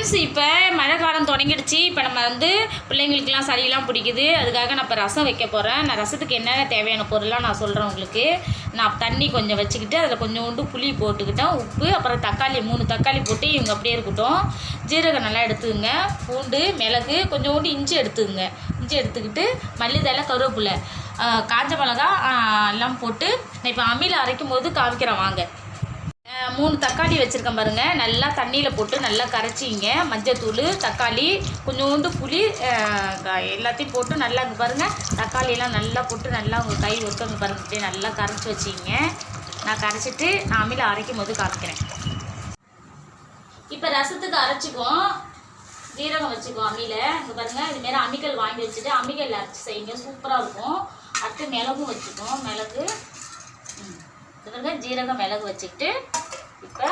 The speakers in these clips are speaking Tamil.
ஃப்ரெண்ட்ஸ் இப்போ மழை காலம் தொடங்கிடுச்சு. இப்போ நம்ம வந்து பிள்ளைங்களுக்குலாம் சளியெல்லாம் பிடிக்குது. அதுக்காக நான் இப்போ ரசம் வைக்க போகிறேன் நான் ரசத்துக்கு என்னென்ன தேவையான பொருள்லாம் நான் சொல்கிறேன் உங்களுக்கு. நான் தண்ணி கொஞ்சம் வச்சுக்கிட்டு அதில் கொஞ்சோண்டு புளி போட்டுக்கிட்டேன். உப்பு அப்புறம் தக்காளி மூணு தக்காளி போட்டு இவங்க அப்படியே இருக்கட்டும். ஜீரகம் நல்லா எடுத்துக்கங்க. பூண்டு மிளகு கொஞ்சோண்டு இஞ்சி எடுத்துக்கங்க. இஞ்சி எடுத்துக்கிட்டு மல்லித்தலை கருவேப்பிலை காஞ்ச மிளகா எல்லாம் போட்டு நான் இப்போ அம்மியில் அரைக்கும் போது காமிக்கிறேன். வாங்க. மூணு தக்காளி வச்சுருக்கேன் பாருங்கள் நல்லா தண்ணியில் போட்டு நல்லா கரைச்சிங்க. மஞ்சத்தூள் தக்காளி கொஞ்சோண்டு புளி க- எல்லாத்தையும் போட்டு நல்லா இங்கே பாருங்கள் தக்காளியெல்லாம் நல்லா போட்டு நல்லா உங்கள் கை ஒருத்தவங்க பாருங்க. இப்படியே நல்லா கரைச்சி வச்சிங்க. நான் கரைச்சிட்டு நான் அம்மியில் அரைக்கும் போது காமிக்கிறேன். இப்போ ரசத்துக்கு அரைச்சிக்குவோம். ஜீரகம் வச்சுக்குவோம் அம்மியில். இங்கே பாருங்கள் இதுமாரி அம்மிக்கல் வாங்கி வச்சுட்டு அம்மிக்கல் அரைச்சி செய்யுங்க. சூப்பராக இருக்கும். அடுத்து மிளகும் வச்சுக்குவோம். மிளகு. ம். இது பாருங்க ஜீரகம் மிளகு வச்சுக்கிட்டு இப்போ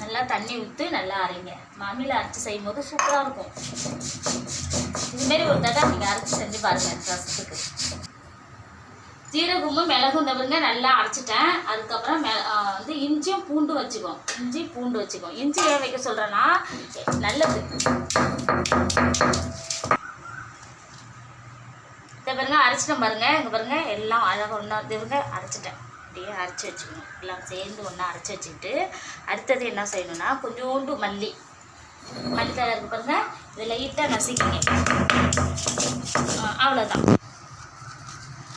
நல்லா தண்ணி ஊற்று நல்லா அரைங்க. மாமியில் அரைச்சி செய்யும் போது சூப்பராக இருக்கும். இதுமாரி ஒரு தடவை நீங்கள் அரைச்சி செஞ்சு பாருங்கள் ரசத்துக்கு. ஜீரகமும் மிளகும் இந்த நல்லா அரைச்சிட்டேன். அதுக்கப்புறம் மெ வந்து இஞ்சியும் பூண்டு வச்சுக்கோம் இஞ்சி பூண்டு வச்சுக்கோம் இஞ்சி ஏன் வைக்க சொல்கிறேன்னா நல்லது பாருங்க அரைச்சிட்டேன் பாருங்க. இங்கே பாருங்க எல்லாம் அழகாக ஒன்றா பாருங்க அரைச்சிட்டேன். அப்படியே அரைச்சி வச்சுக்கணும். எல்லாம் சேர்ந்து ஒன்றா அரைச்சி வச்சுக்கிட்டு அடுத்தது என்ன செய்யணும்னா கொஞ்சோண்டு மல்லி. மல்லி தலை இருக்கு பாருங்க இதை லைட்டாக நசுக்கிங்க அவ்வளோதான்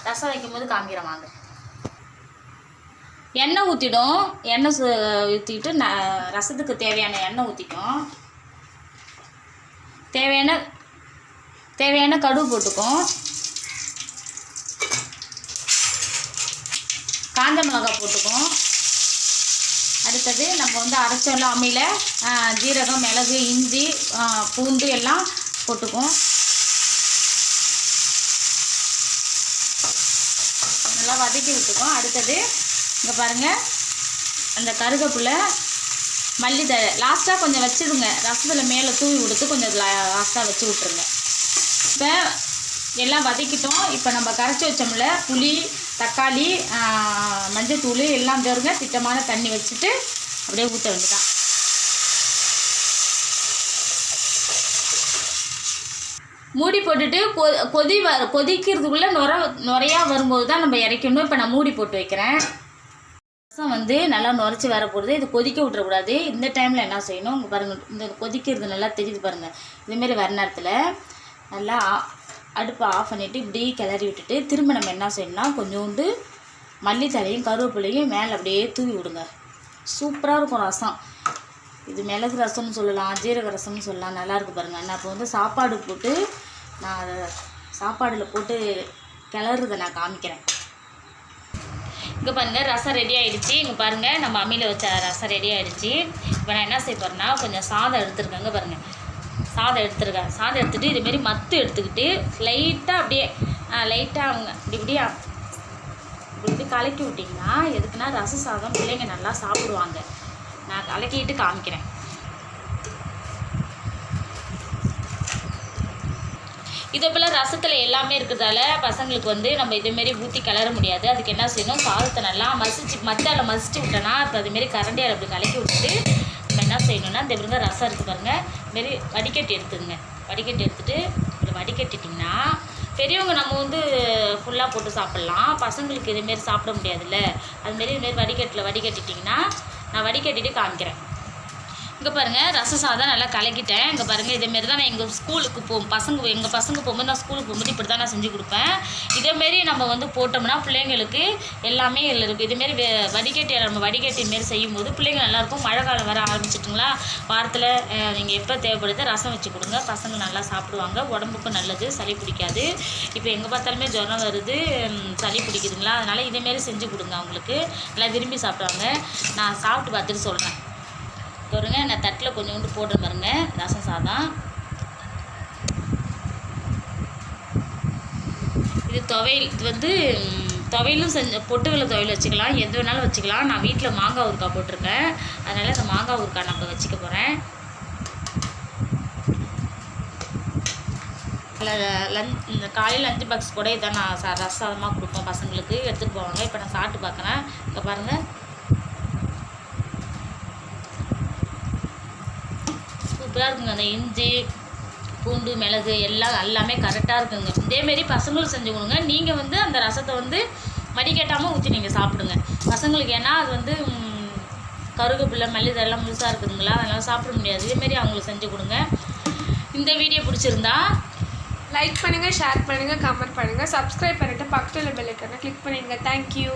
ரசம் வைக்கும்போது காமிக்கிறேன் வாங்க. எண்ணெய் ஊற்றிடும் எண்ணெய் சு ஊற்றிக்கிட்டு ந ரசத்துக்கு தேவையான எண்ணெய் ஊற்றிக்கும் தேவையான தேவையான கடுகு போட்டுக்கும். காஞ்ச மிளகாய் போட்டுக்கும் அடுத்தது நம்ம வந்து அரைச்சோம்ல அம்மியில் ஜீரகம் மிளகு இஞ்சி பூண்டு எல்லாம் போட்டுக்கும் நல்லா வதக்கி விட்டுக்கும் அடுத்தது இங்கே பாருங்கள் அந்த கருகப்புல மல்லி த லாஸ்ட்டாக கொஞ்சம் வச்சிடுங்க. ரசத்தில் மேலே தூவி கொடுத்து கொஞ்சம் லாஸ்ட்டாக வச்சு விட்ருங்க இப்போ எல்லாம் வதக்கிட்டோம். இப்போ நம்ம கரைச்சி வச்சோம்ல புளி தக்காளி மஞ்சத்தூள் எல்லாம் தருங்க திட்டமான தண்ணி வச்சுட்டு அப்படியே ஊற்ற வேண்டியதான் மூடி போட்டுட்டு கொ கொதி வ கொதிக்கிறதுக்குள்ளே நுர நுரையா வரும்போது தான் நம்ம இறக்கணும். இப்போ நான் மூடி போட்டு வைக்கிறேன். ரசம் வந்து நல்லா நுரைச்சி வர போகுது. இது கொதிக்க விட்டுறக்கூடாது. இந்த டைமில் என்ன செய்யணும்? இங்கே பாருங்கள் இந்த கொதிக்கிறது நல்லா தெரியுது பாருங்கள் இதுமாரி வர நேரத்தில் நல்லா ஆ- அடுப்பை ஆஃப் பண்ணிவிட்டு இப்படி கிளறி விட்டுட்டு திரும்ப நம்ம என்ன செய்யணும்னா கொஞ்சோண்டு மல்லித்தலையும் கருவேப்பிலையும் மேலே அப்படியே தூவி விடுங்க. சூப்பராக இருக்கும் ரசம். இது மிளகு ரசம்னு சொல்லலாம் ஜீரக ரசம்னு சொல்லலாம். நல்லாயிருக்கு பாருங்கள் நான் இப்போ வந்து சாப்பாடு போட்டு நான் சாப்பாடில் போட்டு கிளறுறதை நான் காமிக்கிறேன். இங்கே பாருங்கள் ரசம் ரெடி ஆகிடுச்சி இங்கே பாருங்கள் நம்ம அம்மியில் வச்ச ரசம் ரெடி ஆகிடுச்சி இப்போ நான் என்ன செய்ய போகிறேன்னா கொஞ்சம் சாதம் எடுத்துருக்கேங்க பாருங்கள் சாதம் எடுத்துருக்கேன் சாதம் எடுத்துகிட்டு இதுமாரி மத்து எடுத்துக்கிட்டு லைட்டாக அப்படியே லைட்டாக அவங்க இப்படி இப்படியே இப்படி இப்படி கலக்கி விட்டிங்கன்னா எதுக்குன்னா ரச சாதம் பிள்ளைங்க நல்லா சாப்பிடுவாங்க. நான் கலக்கிட்டு காமிக்கிறேன். இதே போல் ரசத்தில் எல்லாமே இருக்கிறதால பசங்களுக்கு வந்து நம்ம இதுமாரி ஊற்றி கிளற முடியாது. அதுக்கு என்ன செய்யணும் சாதத்தை நல்லா மசிச்சு மத்தால் மசிச்சு விட்டோன்னா இப்போ அதுமாரி கரண்டியால் அப்படி கலக்கி விட்டுட்டு என்ன செய்யணும்னா இந்த விருங்க ரசம் இருக்குது பாருங்கள் இதுமாரி வடிகட்டி எடுத்துங்க வடிகட்டி எடுத்துகிட்டு இப்படி வடிகட்டிட்டிங்கன்னா பெரியவங்க நம்ம வந்து ஃபுல்லாக போட்டு சாப்பிட்லாம். பசங்களுக்கு இதுமாரி சாப்பிட முடியாதுல்ல. அதுமாரி இதுமாரி வடிகட்டில் வடிகட்டிட்டிங்கன்னா நான் வடிகட்டிட்டு காமிக்கிறேன். இங்கே பாருங்கள் ரச சாதம் நல்லா கலக்கிட்டேன். இங்கே பாருங்கள் இதேமாரி தான் நான் எங்கள் ஸ்கூலுக்கு போ பசங்க எங்கள் பசங்க போகும்போது நான் ஸ்கூலுக்கு போகும்போது இப்படி தான் நான் செஞ்சு கொடுப்பேன். இதேமாரி நம்ம வந்து போட்டோம்னா பிள்ளைங்களுக்கு எல்லாமே இதில் இருக்குது இதேமாரி வெ- வடிகட்டி நம்ம வடிகட்டி மாரி செய்யும்போது பிள்ளைங்க நல்லாயிருக்கும் மழை காலம் வர ஆரம்பிச்சிட்டுங்களா? வாரத்தில் நீங்கள் எப்போ தேவைப்படுது ரசம் வச்சு கொடுங்க. பசங்க நல்லா சாப்பிடுவாங்க. உடம்புக்கும் நல்லது சளி பிடிக்காது. இப்போ எங்கே பார்த்தாலுமே ஜுரம் வருது சளி பிடிக்குதுங்களா? அதனால் இதேமாரி செஞ்சு கொடுங்க அவங்களுக்கு. நல்லா விரும்பி சாப்பிடுவாங்க. நான் சாப்பிட்டு பார்த்துட்டு சொல்கிறேன் பாருங்க நான் தட்டில் கொஞ்சோண்டு போட்டு பாருங்க ரசம் சாதம். இது துவையல் இது வந்து துவையிலும் துவையலும் செஞ்ச பொட்டுக்கடலை துவையல் வச்சுக்கலாம் எது வேணாலும் வச்சுக்கலாம். நான் வீட்டில் மாங்காய் ஊறுக்காய் போட்டிருக்கேன். அதனால் இந்த மாங்காய் ஊறுக்காய் நம்ம வச்சுக்க போகிறேன் லஞ்ச் இந்த காலையில் லஞ்ச் பாக்ஸ் கூட இதான் நான் ச ரசமாக கொடுப்பேன் பசங்களுக்கு. எடுத்துகிட்டு போவாங்க. இப்போ நான் சாப்பிட்டு பார்க்குறேன். இங்கே பாருங்கள் சூப்பராக இருக்குங்க. அந்த இஞ்சி பூண்டு மிளகு எல்லாம் எல்லாமே கரெக்டாக இருக்குங்க. இதேமாரி பசங்களுக்கு செஞ்சு கொடுங்க. நீங்கள் வந்து அந்த ரசத்தை வந்து வடிகட்டாமல் ஊற்றி நீங்கள் சாப்பிடுங்க. பசங்களுக்கு ஏன்னா அது வந்து ம், மல்லி இதெல்லாம் முழுசாக இருக்குதுங்களா? அதெல்லாம் சாப்பிட முடியாது. இதேமாரி அவங்களுக்கு செஞ்சு கொடுங்க. இந்த வீடியோ பிடிச்சிருந்தா லைக் பண்ணுங்கள் ஷேர் பண்ணுங்கள் கமெண்ட் பண்ணுங்கள் சப்ஸ்கிரைப் பண்ணிவிட்டு பக்கத்தில் பெல்லைக்கான கிளிக் பண்ணிடுங்க. தேங்க்யூ